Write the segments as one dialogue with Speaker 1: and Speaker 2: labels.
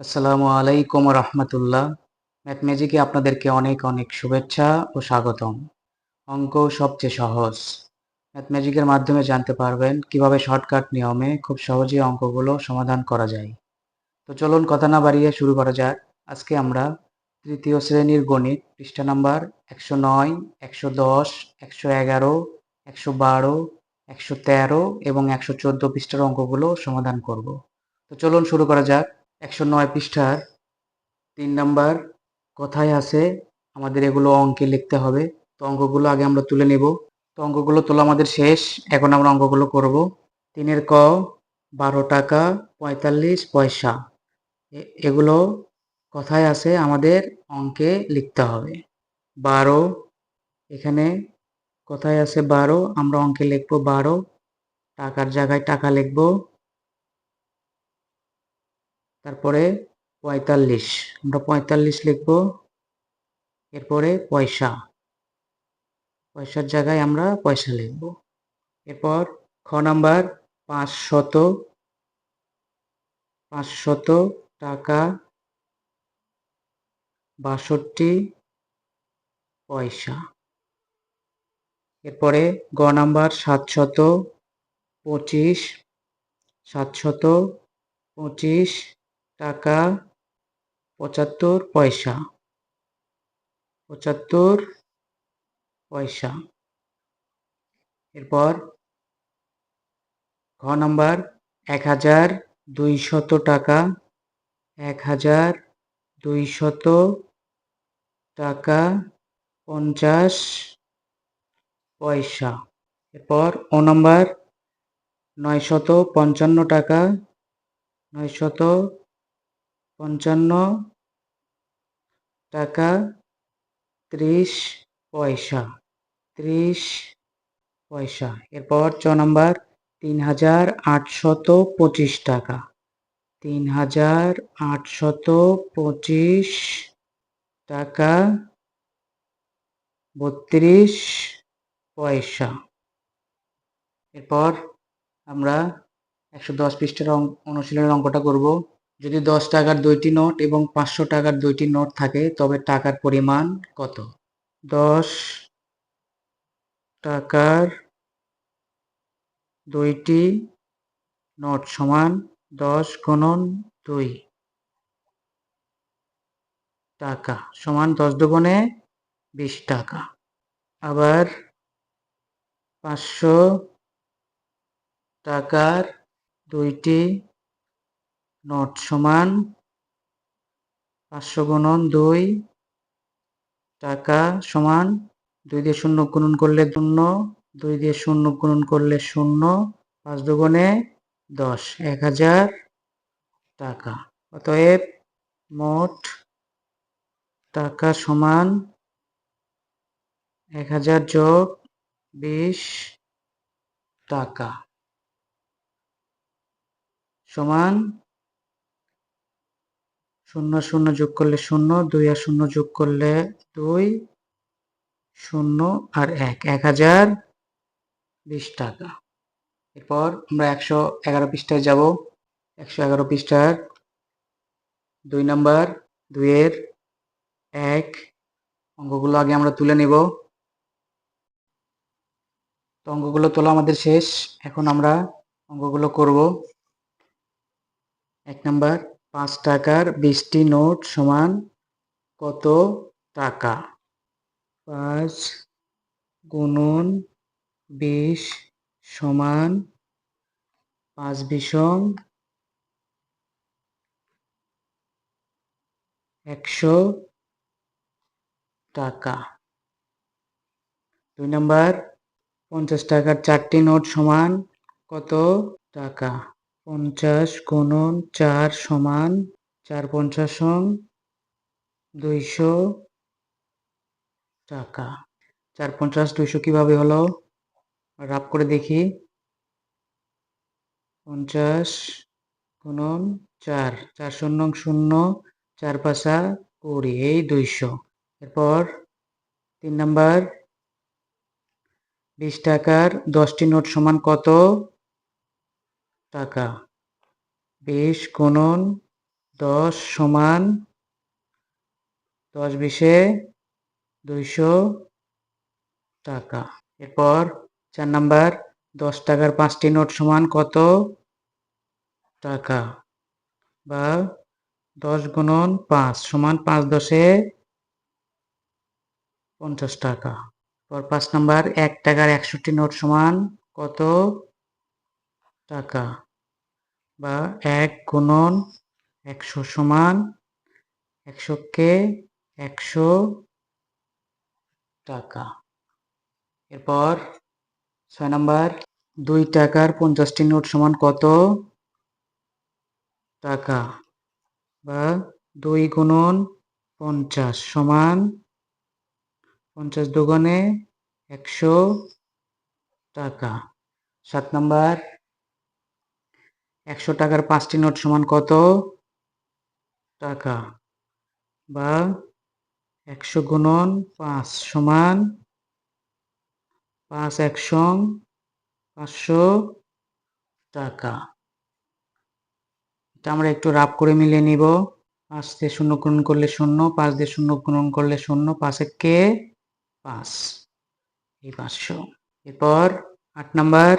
Speaker 1: আসসালামু আলাইকুম রহমতুল্লাহ। ম্যাথ ম্যাজিকে আপনাদেরকে অনেক অনেক শুভেচ্ছা ও স্বাগতম। অঙ্ক সবচেয়ে সহজ। ম্যাথ ম্যাজিকের মাধ্যমে জানতে পারবেন কীভাবে শর্টকাট নিয়মে খুব সহজেই অঙ্কগুলো সমাধান করা যায়। তো চলুন কথা না বাড়িয়ে শুরু করা যাক। আজকে আমরা তৃতীয় শ্রেণির গণিত, পৃষ্ঠা নাম্বার একশো নয়, একশো দশ, একশো এগারো, একশো বারো, একশো তেরো এবং একশো চোদ্দ পৃষ্ঠার অঙ্কগুলো সমাধান করব। তো চলুন শুরু করা যাক। একশো নয় পৃষ্ঠার তিন নাম্বার কথায় আছে, আমাদের এগুলো অঙ্কে লিখতে হবে। তো অঙ্কগুলো আগে আমরা তুলে নেব। তো অঙ্কগুলো তোলা আমাদের শেষ। এখন আমরা অঙ্কগুলো করব। তিনের ক, বারো টাকা, পঁয়তাল্লিশ পয়সা। এগুলো কথায় আছে, আমাদের অঙ্কে লিখতে হবে। বারো, এখানে কথায় আছে বারো, আমরা অঙ্কে লিখব বারো। টাকার জায়গায় টাকা লিখব। তারপরে পঁয়তাল্লিশ। আমরা পঁয়তাল্লিশ লিখব। এরপরে পয়সা। পয়সার জায়গায় আমরা পয়সা লিখব। এরপর খ নাম্বার, পাঁচশত পাঁচশত টাকা, বাষট্টি পয়সা। এরপরে গ নাম্বার, সাতশত, পঁচিশ সাতশত, পঁচিশ টাকা পঁচাত্তর পয়সা। পঁচাত্তর পয়সা। এরপর ঘ নাম্বার, এক হাজার দুইশত টাকা। এক হাজার দুইশত টাকা পঞ্চাশ পয়সা। এরপর ও নাম্বার, নয়শত পঞ্চান্ন টাকা, নয়শত পঞ্চান্ন টাকা ত্রিশ পয়সা ত্রিশ পয়সা। এরপর চ নম্বর, তিন হাজার আটশত পঁচিশ টাকা। তিন হাজার আটশত পঁচিশ টাকা বত্রিশ পয়সা। এরপর আমরা একশো দশ পৃষ্ঠের অনুশীলনের অঙ্কটা করব। যদি দশ টাকার দুইটি নোট এবং পাঁচশো টাকার দুইটি নোট থাকে, তবে টাকার পরিমাণ কত? দশ টাকার দুইটি নোট সমান দশ গুণন দুই টাকা সমান দশ দুগুণে বিশ টাকা। আবার পাঁচশো টাকার দুইটি নোট সমান পাঁচশো গুণন দুই টাকা সমান দুই দিয়ে শূন্য গুণন করলে শূন্য, দুই দিয়ে শূন্য গুণন করলে শূন্য, পাঁচ দুগুণে দশ, এক হাজার টাকা। অতএব মোট টাকা সমান এক হাজার যোগ বিশ টাকা সমান শূন্য শূন্য যোগ করলে শূন্য, দুই আর শূন্য যোগ করলে দুই, শূন্য আর এক এক হাজার বিশ টাকা। এরপর আমরা একশো এগারো পৃষ্ঠায় যাব। একশো এগারো পৃষ্ঠার দুই নাম্বার, দুইয়ের এক অঙ্কগুলো আগে আমরা তুলে নেব। তো অঙ্কগুলো তোলা আমাদের শেষ। এখন আমরা অঙ্কগুলো করব। এক নাম্বার পাঁচ টাকার বিশটি নোট সমান কত টাকা? পাঁচ গুণন বিশ সমান পাঁচ বিষম একশো টাকা। দুই নম্বর, পঞ্চাশ টাকার চারটি নোট সমান কত টাকা? পঞ্চাশ গুণন চার সমান চার পঞ্চাশম দুইশো টাকা। চার পঞ্চাশ দুইশো কীভাবে হলো? রাপ করে দেখি। পঞ্চাশ গুণন চার চার শূন্য শূন্য চার পাঁচা কুড়ি, এই দুইশো। এরপর তিন নাম্বার, বিশ টাকার দশটি নোট সমান কত? টাকা। বিশ গুণন দশ সমান দশ বিশে দুইশো টাকা। এরপর চার নাম্বার, দশ টাকার পাঁচটি নোট সমান কত টাকা? বা দশ গুণন পাঁচ সমান পাঁচ দশে পঞ্চাশ টাকা। পর পাঁচ নাম্বার, এক টাকার একষট্টি নোট সমান কত টাকা বা এক গুণন একশো সমান একশোকে একশো টাকা। এরপর ছয় নাম্বার, দুই টাকার পঞ্চাশটি নোট সমান কত টাকা বা দুই গুণন পঞ্চাশ সমান পঞ্চাশ দুগুণে একশো টাকা। সাত নাম্বার একশো টাকার পাঁচটি নোট সমান কত? টাকা। বা একশো গুণন পাঁচ সমান পাঁচ একশো পাঁচশো টাকা। এটা আমরা একটু রাফ করে মিলিয়ে নিব। পাঁচ দিয়ে শূন্য গুণন করলে শূন্য, পাঁচ দিয়ে শূন্য গুণন করলে শূন্য, পাঁচে কে পাঁচ। এই পাঁচশো। এরপর আট নাম্বার।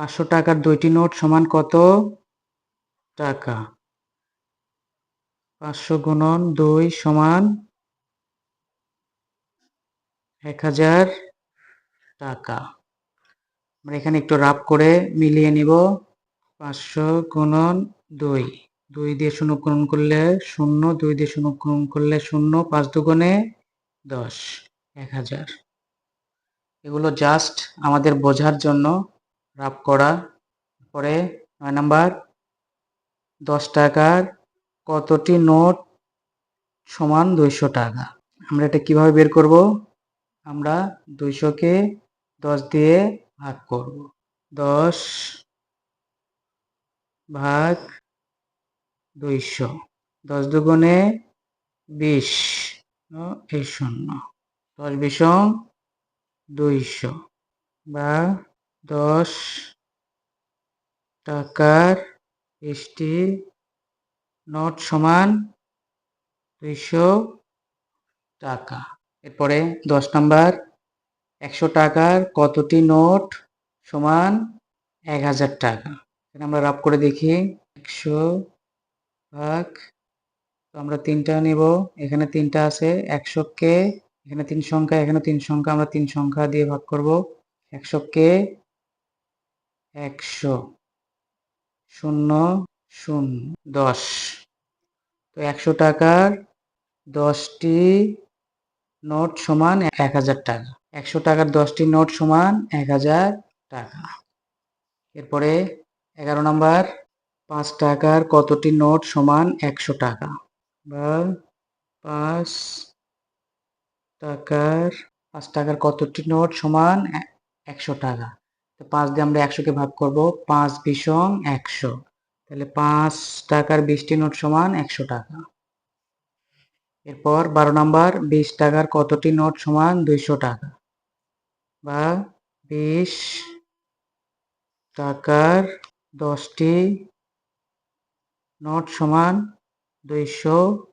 Speaker 1: পাঁচশো টাকার দুইটি নোট সমান কত টাকা? পাঁচশো গুণন দুই সমান এক হাজার টাকা। আমরা এখানে একটু রাফ করে মিলিয়ে নিব। পাঁচশো গুণন দুই। দুই দিয়ে শূন্য করলে শূন্য, দুই দিয়ে শূন্য করলে শূন্য, পাঁচ দুগুণে দশ, এক হাজার। এগুলো জাস্ট আমাদের বোঝার জন্য রাফ করা, পরে নয় নাম্বার, দশ টাকার কতটি নোট সমান দুইশো টাকা? আমরা এটা কীভাবে বের করব? আমরা দুইশোকে দশ দিয়ে ভাগ করব। দশ ভাগ দুইশো। দশ দুগুণে বিশ এই শূন্য। দশ বিশ দুইশো বা দশ টাকার বিশটি নোট সমান দুইশো টাকা। এরপরে দশ নাম্বার, একশো টাকার কতটি নোট সমান এক হাজার টাকা? এখানে আমরা রাফ করে দেখি, একশো ভাগ, তো আমরা তিনটা নিব। এখানে তিনটা আছে একশোকে এখানে তিন সংখ্যা, এখানে তিন সংখ্যা, আমরা তিন সংখ্যা দিয়ে ভাগ করব। একশোকে একশো শূন্য শূন্য দশ। তো একশো টাকার দশটি নোট সমান এক হাজার টাকা। একশো টাকার দশটি নোট সমান এক হাজার টাকা। এরপরে এগারো নাম্বার, পাঁচ টাকার কতটি নোট সমান একশো টাকা? বা পাঁচ টাকার পাঁচ টাকার কতটি নোট সমান একশো টাকা? পাঁচ দিয়ে আমরা একশোকে ভাগ করব, পাঁচ বিষম একশো। তাহলে পাঁচ টাকার বিশটি নোট সমান একশো টাকা। এরপর বারো নাম্বার, বিশ টাকার কতটি নোট সমান দুইশো টাকা? বা বিশ টাকার দশটি নোট সমান দুইশো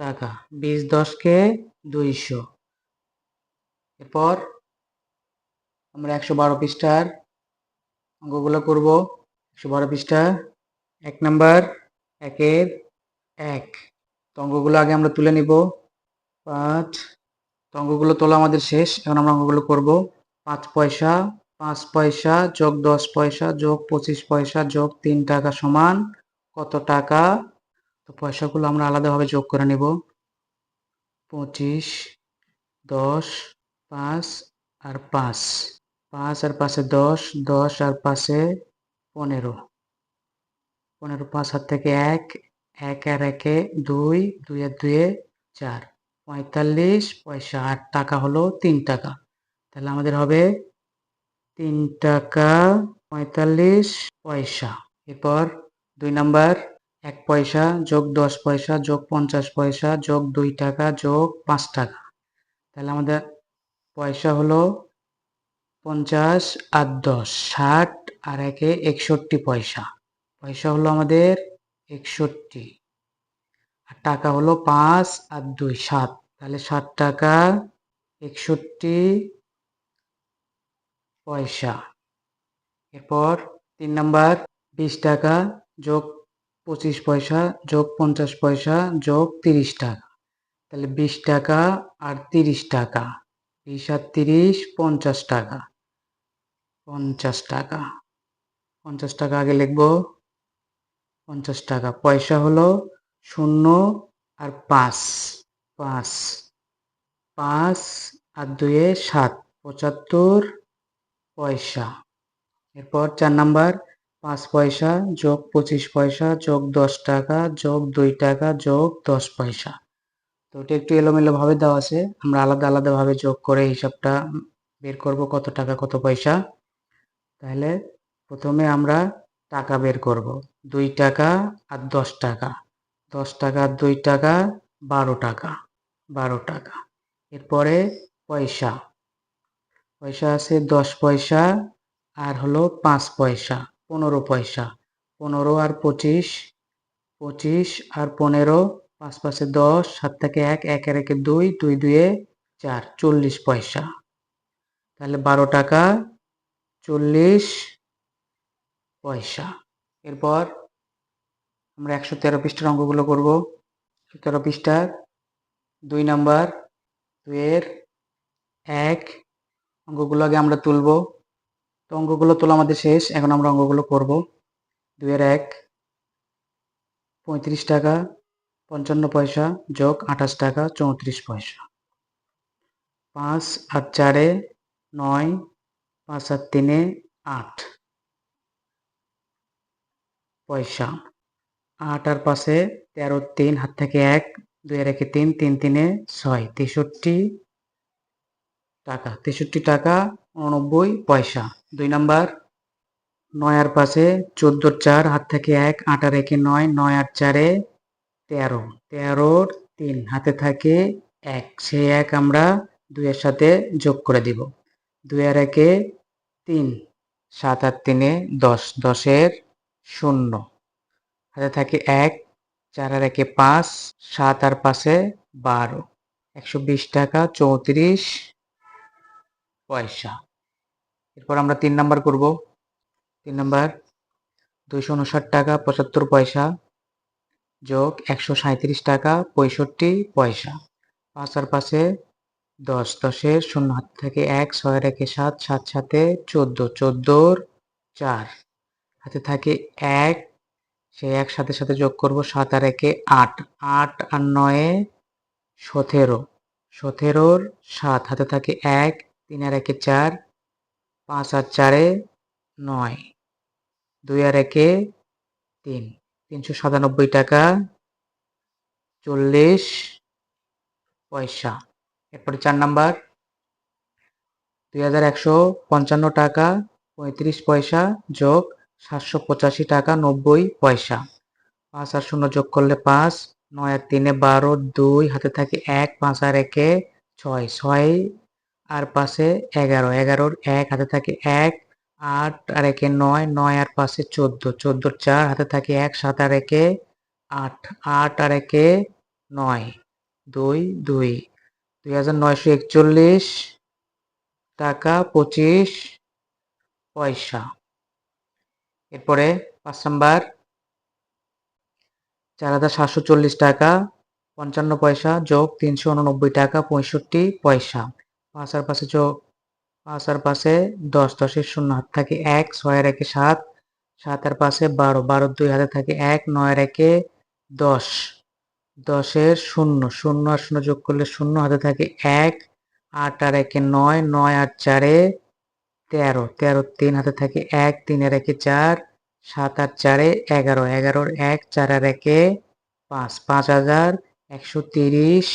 Speaker 1: টাকা। বিশ দশকে দুইশো। এরপর আমরা একশো বারো পৃষ্ঠার অঙ্কগুলো করব। একশো বারো পৃষ্ঠা, এক নাম্বার, একের এক। তো অঙ্কগুলো আগে আমরা তুলে নিব। পাঁচ, তো অঙ্কগুলো তোলা আমাদের শেষ। এখন আমরা অঙ্কগুলো করব। পাঁচ পয়সা পাঁচ পয়সা যোগ দশ পয়সা যোগ পঁচিশ পয়সা যোগ তিন টাকা সমান কত টাকা? তো পয়সাগুলো আমরা আলাদাভাবে যোগ করে নেব। পঁচিশ, দশ, পাঁচ আর পাঁচ। পাঁচ আর পাশে দশ দশ আর পাশে পনেরো। পনেরো, পাঁচ হাত থেকে এক এক আর একে দুই দুই আর দুয়ে চার। পঁয়তাল্লিশ, পয়সা আট টাকা হলো তিন টাকা। তাহলে আমাদের হবে তিন টাকা পঁয়তাল্লিশ পয়সা। এরপর দুই নাম্বার, এক পয়সা যোগ দশ পয়সা, যোগ পঞ্চাশ পয়সা, যোগ দুই টাকা, যোগ পাঁচ টাকা। তাহলে আমাদের পয়সা হলো পঞ্চাশ আর দশ, ষাট আর একে একষট্টি পয়সা। পয়সা হলো আমাদের একষট্টি। আর টাকা হলো পাঁচ আর দুই, সাত। তাহলে ষাট টাকা একষট্টি পয়সা। এরপর তিন নাম্বার, বিশ টাকা যোগ পঁচিশ পয়সা যোগ পঞ্চাশ পয়সা যোগ তিরিশ টাকা। তাহলে বিশ টাকা আর তিরিশ টাকা। বিশ আর তিরিশ, পঞ্চাশ টাকা। পঞ্চাশ টাকা। পঞ্চাশ টাকা আগে লিখব। পঞ্চাশ টাকা। পয়সা হলো শূন্য আর পাঁচ। পাঁচ। পাঁচ আর দুয়ে সাত। পঁচাত্তর পয়সা। এরপর চার নাম্বার। পাঁচ পয়সা যোগ পঁচিশ পয়সা, যোগ দশ টাকা, যোগ দুই টাকা, যোগ দশ পয়সা। তো এটা একটু এলোমেলো ভাবে দেওয়া আছে। আমরা আলাদা আলাদা ভাবে যোগ করে হিসাবটা বের করব কত টাকা, কত পয়সা। তাহলে প্রথমে আমরা টাকা বের করব। দুই টাকা আর দশ টাকা। দশ টাকা আর দুই টাকা, বারো টাকা। বারো টাকা। এরপরে পয়সা। পয়সা আছে দশ পয়সা আর হলো পাঁচ পয়সা, পনেরো পয়সা। পনেরো আর পঁচিশ পঁচিশ আর পনেরো, পাঁচ পাঁচে দশ, সাত থেকে এক একের একে দুই দুই দুয়ে চার, চল্লিশ পয়সা। তাহলে বারো টাকা চল্লিশ পয়সা। এরপর আমরা একশো তেরো পৃষ্ঠার অঙ্কগুলো করব। একশো তেরো পৃষ্ঠার দুই নাম্বার দুইয়ের এক অঙ্কগুলো আগে আমরা তুলবো। তো অঙ্কগুলো তোলা আমাদের শেষ, এখন আমরা অঙ্কগুলো করব। দুইয়ের এক পঁয়ত্রিশ টাকা, পঞ্চান্ন পয়সা যোগ আঠাশ টাকা, চৌত্রিশ পয়সা। পাঁচ আর চারে নয় পাঁচ আর তিনে আট। পয়সা। আট আর পাশে তেরো তিন, হাত থেকে এক, দুই আর একে তিন তিন তিনে ছয়, তেষট্টি টাকা। তেষট্টি টাকা, উননব্বই পয়সা। দুই নাম্বার, নয় আর পাশে চোদ্দোর চার, হাত থেকে এক, আট আর একে নয় নয় আর চারে তেরো। তেরোর তিন, হাতে থাকে এক। সেই এক আমরা দুইয়ের সাথে যোগ করে দিব। দুই আর একে তিন, সাত আর তিনে দশ, দশের শূন্য। হাতে থাকে এক চার আর একে পাঁচ, সাত আর পাশে বারো। একশো বিশ টাকা চৌত্রিশ পয়সা। এরপর আমরা তিন নাম্বার করব। তিন নাম্বার, দুইশো উনষাট টাকা পঁচাত্তর পয়সা যোগ একশো সাঁত্রিশ টাকা পঁয়ষট্টি পয়সা। পাঁচ আর পাশে দশ দশের শূন্য হাত থেকে এক, ছয় রেখে সাত সাত সাথে চোদ্দ, চোদ্দোর চার। হাতে থাকে এক সেই এক সাথে সাথে যোগ করব সাত আর একে আট। আট আর নয়ে, সতেরো। সতেরোর সাত, হাতে থাকে এক, তিন আর একে চার, পাঁচ আর চারে নয়। দুই আর একে তিন। তিনশো সাতানব্বই টাকা, চল্লিশ পয়সা। এরপরে চার নাম্বার দুই হাজার একশো পঞ্চান্ন টাকা পঁয়ত্রিশ পয়সা যোগ সাতশো পঁচাশি টাকা নব্বই পয়সা। পাঁচ আর শূন্য যোগ করলে পাঁচ, নয় আর তিনে বারো, দুই হাতে থাকে এক, পাঁচ আর একে ছয় ছয় আর পাশে এগারো, এগারোর এক হাতে থাকে এক, আট আর একে নয় নয় আর পাশে চোদ্দ চোদ্দোর চার হাতে থাকে এক, সাত আর একে আট আট আর একে নয়, দুই দুই দুই হাজার নয়শো একচল্লিশ টাকা পঁচিশ পয়সা। এরপরে পাঁচ নাম্বার, চার হাজার সাতশো চল্লিশ টাকা পঞ্চান্ন পয়সা যোগ তিনশো উননব্বই টাকা পঁয়ষট্টি পয়সা। পাঁচ আর পাশে যোগ, পাঁচ আর পাশে দশ, দশের শূন্য হাত থাকে এক ছয়ের একে সাত সাত আর পাশে বারো বারো দুই হাতে থাকে এক নয়ের একে দশ। দশের শূন্য শূন্য আর শূন্য যোগ করলে শূন্য হাতে থাকে এক, আট আর একে নয় নয় আর চারে তেরো তেরো তিন হাতে থাকে এক তিনের একে চার, সাত আর চারে এগারো, এগারোর এক, চার আর একে পাঁচ পাঁচ হাজার একশো তিরিশ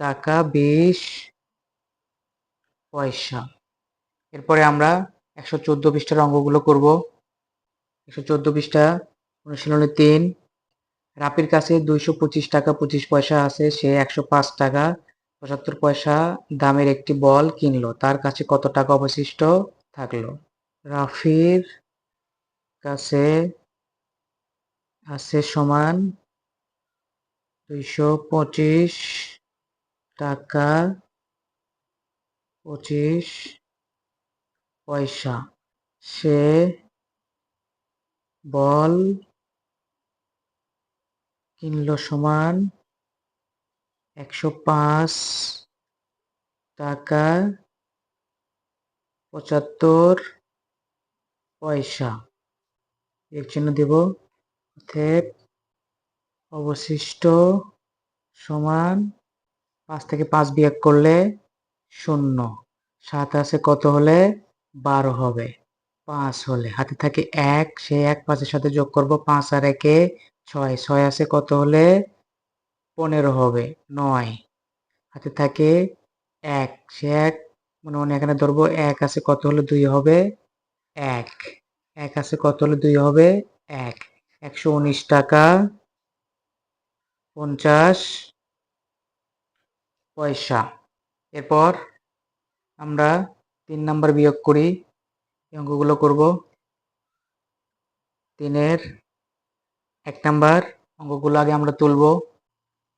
Speaker 1: টাকা বিশ পয়সা। এরপরে আমরা একশো চোদ্দ পৃষ্ঠার অঙ্কগুলো করব। একশো চোদ্দ পৃষ্ঠা, অনুশীলনী তিন রাপির কাছে দুইশো পঁচিশ টাকা, পঁচিশ পয়সা আছে, সে একশো পাঁচ টাকা, পঁচাত্তর পয়সা দামের একটি বল কিনলো। তার কাছে কত টাকা অবশিষ্ট থাকল? রাফির কাছে আছে সমান দুইশো পঁচিশ টাকা, পঁচিশ পয়সা। সে বল কিনলো সমান একশো পাঁচ টাকা পঁচাত্তর পয়সা। এর চিহ্ন দেব অতএব অবশিষ্ট সমান পাঁচ থেকে পাঁচ বিয়োগ করলে শূন্য। সাত আছে কত হলে বারো হবে। পাঁচ হলে। হাতে থাকে এক। সেই এক পাঁচের সাথে যোগ করব পাঁচ আর একে ছয় ছয় আছে কত হলে? পনেরো হবে, নয়। হাতে থাকে এক, সে এক, মনে মনে এখানে ধরবো এক আছে কত হলে দুই হবে? এক। এক আছে কত হলে দুই হবে? এক। একশো উনিশ টাকা, পঞ্চাশ পয়সা। এরপর আমরা তিন নাম্বার বিয়োগ করি অঙ্কগুলো করব। তিনের এক নাম্বার অঙ্কগুলো আগে আমরা তুলব।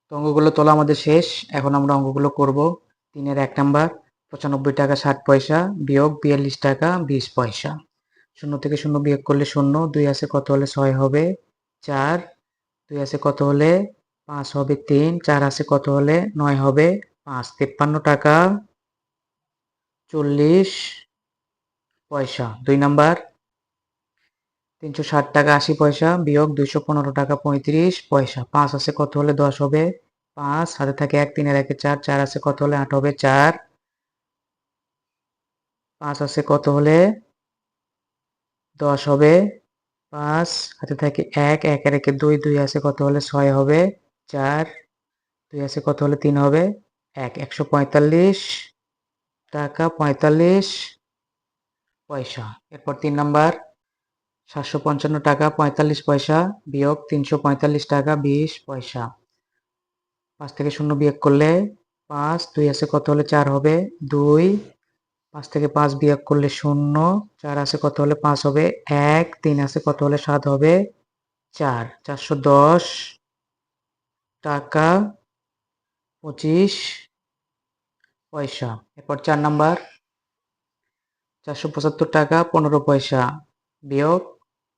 Speaker 1: তো অঙ্কগুলো তোলা আমাদের শেষ, এখন আমরা অঙ্কগুলো করব। তিনের এক নাম্বার, পঁচানব্বই টাকা ষাট পয়সা, বিয়োগ বিয়াল্লিশ টাকা বিশ পয়সা। শূন্য থেকে শূন্য বিয়োগ করলে শূন্য, দুই আছে কত হলে ছয় হবে? চার। দুই আছে কত হলে পাঁচ হবে তিন। চার আছে কত হলে নয় হবে পাঁচ। তিপ্পান্ন টাকা চল্লিশ পয়সা। দুই নাম্বার তিনশো ষাট টাকা আশি পয়সা, বিয়োগ দুইশো পনেরো টাকা পঁয়ত্রিশ পয়সা। পাঁচ আছে কত হলে দশ হবে? পাঁচ, হাতে থাকে এক, তিনের একে চার চার আছে কত হলে আট হবে? চার। পাঁচ আছে কত হলে দশ হবে? পাঁচ, হাতে থাকে এক এক একের একে দুই দুই আছে কত হলে ছয় হবে? চার। দুই আছে কত হলে তিন হবে? এক, একশো পঁয়তাল্লিশ টাকা পঁয়তাল্লিশ পয়সা। এরপর তিন নাম্বার। সাতশো পঞ্চান্ন টাকা, পঁয়তাল্লিশ পয়সা বিয়োগ তিনশো পঁয়তাল্লিশ টাকা, বিশ পয়সা। পাঁচ থেকে শূন্য বিয়োগ করলে পাঁচ, দুই আছে কত হলে চার হবে? দুই। পাঁচ থেকে পাঁচ বিয়োগ করলে শূন্য, চার আছে কত হলে পাঁচ হবে? এক। তিন আছে কত হলে সাত হবে? চার। চারশো দশ টাকা, পঁচিশ পয়সা। এরপর চার নাম্বার। চারশো পঁচাত্তর টাকা, পনেরো পয়সা বিয়োগ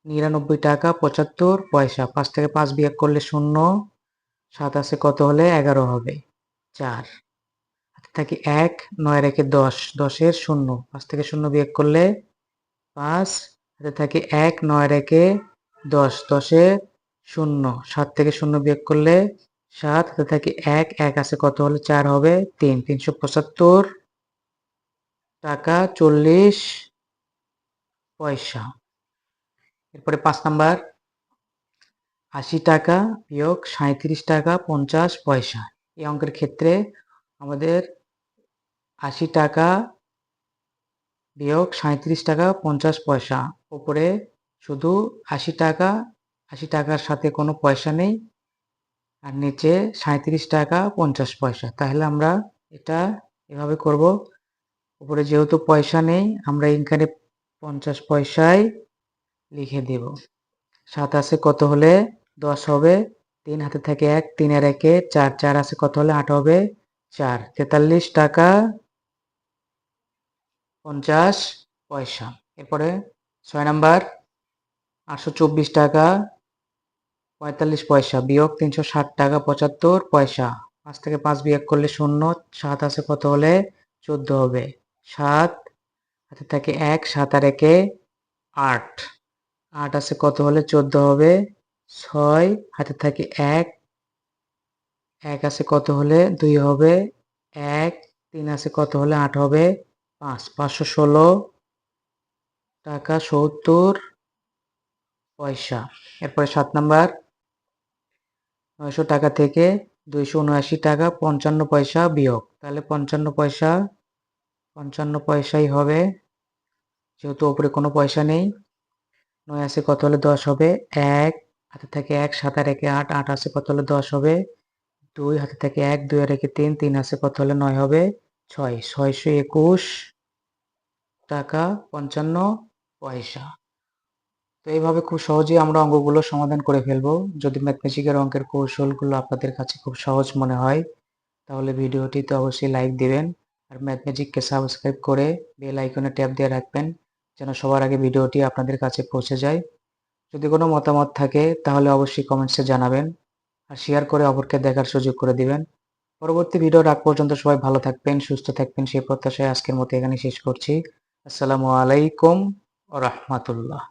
Speaker 1: নিরানব্বই টাকা, পঁচাত্তর পয়সা। পাঁচ থেকে পাঁচ বিয়োগ করলে শূন্য, সাত আছে কত হলে? এগারো হবে। চার। হাতে থাকি এক, নয় রেখে দশ। দশের শূন্য। পাঁচ থেকে শূন্য বিয়োগ করলে পাঁচ। হাতে থাকি এক, নয় রেখে দশ। দশের শূন্য। সাত থেকে শূন্য বিয়োগ করলে সাত। হাতে থাকি এক এক আছে কত হলে? চার হবে তিন। তিনশো পঁচাত্তর টাকা, চল্লিশ পয়সা। এরপরে পাঁচ নাম্বার। আশি টাকা বিয়োগ সাঁত্রিশ টাকা পঞ্চাশ পয়সা। এই অঙ্কের ক্ষেত্রে আমাদের আশি টাকা বিয়োগ সাঁত্রিশ টাকা পঞ্চাশ পয়সা। উপরে শুধু আশি টাকা, আশি টাকার সাথে কোনো পয়সা নেই। আর নিচে সাঁত্রিশ টাকা পঞ্চাশ পয়সা। তাহলে আমরা এটা এভাবে করব। উপরে যেহেতু পয়সা নেই, আমরা এখানে পঞ্চাশ পয়সায় লিখে দেব। সাত আছে কত হলে দশ হবে? তিন হাতে থাকে এক, তিনের একে চার চার আছে কত হলে আট হবে? চার। তেতাল্লিশ টাকা পঞ্চাশ পয়সা। এরপরে ছয় নাম্বার, আটশো চব্বিশ টাকা পঁয়তাল্লিশ পয়সা। বিয়োগ তিনশো ষাট টাকা পঁচাত্তর পয়সা। পাঁচ থেকে পাঁচ বিয়োগ করলে শূন্য, সাত আছে কত হলে চোদ্দ হবে। সাত হাতে থাকে এক, সাত আর একে আট। আট আছে, কত হলে চোদ্দ হবে? ছয় হাতে থাকে এক। এক আছে, কত হলে দুই হবে? এক। তিন আছে, কত হলে আট হবে? পাঁচ, পাঁচশো ষোলো। টাকা সত্তর। পয়সা। এরপরে সাত নাম্বার। নয়শো টাকা থেকে দুইশো উনআশি টাকা, পঞ্চান্ন পয়সা বিয়োগ। তাহলে পঞ্চান্ন পয়সা, পঞ্চান্ন পয়সাই হবে। যেহেতু ওপরে কোনো পয়সা নেই। নয় আছে কত হলে দশ হবে? এক, হাতে থেকে এক, সাত আর একে আট আট আছে কত হলে দশ হবে? দুই, হাতে থেকে এক, দুই আর একে তিন তিন আছে কত হলে নয় হবে? ছয়, ছয়শো একুশ টাকা পঞ্চান্ন পয়সা। তো এইভাবে খুব সহজেই আমরা অঙ্কগুলো সমাধান করে ফেলব। যদি ম্যাথমেটিকের অঙ্কের কৌশলগুলো আপনাদের কাছে খুব সহজ মনে হয়, তাহলে ভিডিওটিতে অবশ্যই লাইক দিবেন। আর ম্যাথমেটিককে সাবস্ক্রাইব করে বেল আইকনে ট্যাপ দিয়ে রাখবেন। যেন সবার আগে ভিডিওটি আপনাদের কাছে পৌঁছে যায়। যদি কোনো মতামত থাকে, তাহলে অবশ্যই কমেন্টসে জানাবেন আর শেয়ার করে অপরকে দেখার সুযোগ করে দিবেন। পরবর্তী ভিডিওর রাখ পর্যন্ত সবাই ভালো থাকবেন, সুস্থ থাকবেন। সেই প্রত্যাশায় আজকের মতো এখানে শেষ করছি। আসসালামু আলাইকুম রহমতুল্লাহ।